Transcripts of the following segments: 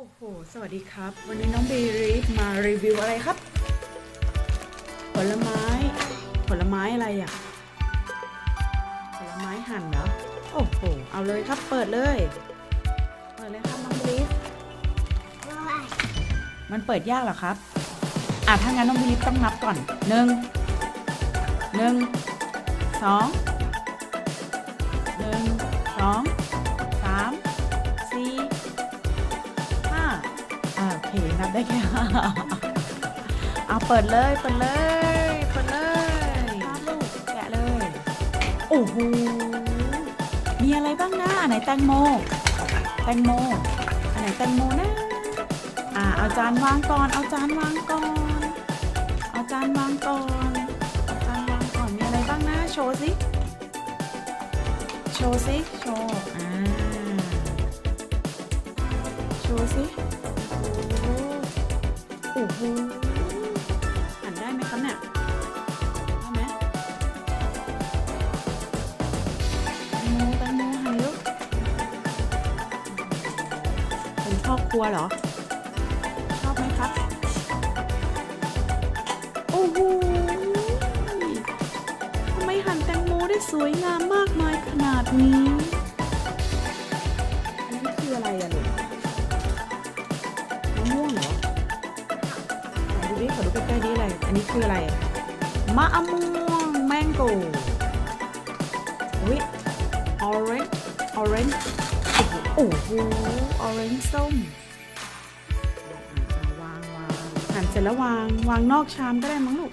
โอ้โห สวัสดีครับ วันนี้น้องบีรีฟมารีวิวอะไรครับ ผลไม้ ผลไม้อะไรอะ ผลไม้หั่นเหรอ โอ้โห เอาเลยครับ เปิดเลย เปิดเลยครับน้องบีรีฟมันเปิดยากเหรอครับ อะถ้างั้นน้องบีรีฟต้องนับก่อนหนึ่งหนึ่งสองหนึ่งสอง เคนับได้แค่ห้าเอาเปิดเลยเปิดเลยเปิดเลยลูกแกะเลย โอ้โห มีอะไรบ้างนะอันไหนแตงโม แตงโม อันไหนแตงโมนะ อ่าเอาจานวางก่อน เอาจานวางก่อน เอาจานวางก่อนเอาจานวางก่อน มีอะไรบ้างนะ โชว์สิ โชว์สิ โชว์ อ่า โชว์สิ อ้โหหันได้ไหมครับเนี่ยได้ไหมแตงโมแตงโมหันลูกเป็นครอบครัวเหรอ ชอบไหมครับ โอ้โหทำไมหั่นแตงโมได้สวยงามมากมายขนาดนี้ ขอดูใกล้ๆดิอะไรอันนี้คืออะไร มะม่วงแมงโก้อุ้ยออเรนจ์ออเรนจ์โอ้โหออเรนจ์ส้มวางวางหั่นเสร็จแล้ววาง วางนอกชามก็ได้มั้งลูก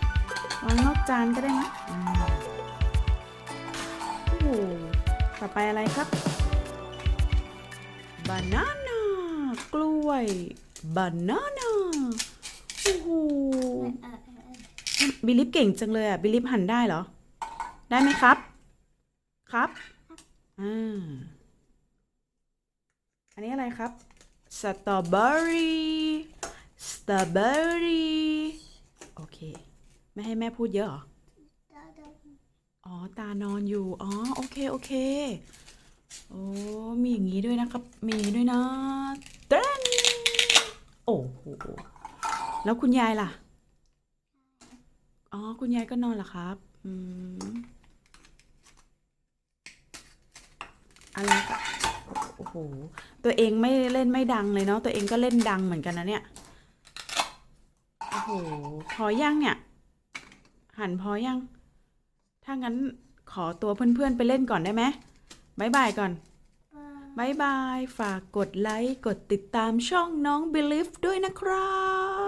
วางนอกจานก็ได้นะโอ้โหต่อไปอะไรครับบานาน่ากล้วยบานาน่า บิลิฟเก่งจังเลยอะ บิลิฟหั่นได้เหรอ ได้ไหมครับ ครับอ่าอันนี้อะไรครับ สตรอเบอรี่ สตรอเบอรี่ โอเค ไม่ให้แม่พูดเยอะหรอ อ๋อ ตานอนอยู่ อ๋อ โอเค โอเค โอ้ มีอย่างนี้ด้วยนะครับ มีอย่างนี้ด้วยนะเต้นโอ้โห แล้วคุณยายล่ะ อ๋อ คุณยายก็นอนเหรอครับ อืม อะไรคะโอ้โห ตัวเองไม่เล่นไม่ดังเลยเนาะ ตัวเองก็เล่นดังเหมือนกันนะเนี่ย โอ้โห พอยังเนี่ย หันพอยัง ถ้างั้นขอตัวเพื่อนๆไปเล่นก่อนได้ไหมบายบายก่อนบายบาย ฝากกดไลค์ กดติดตามช่องน้อง Believe ด้วยนะครับ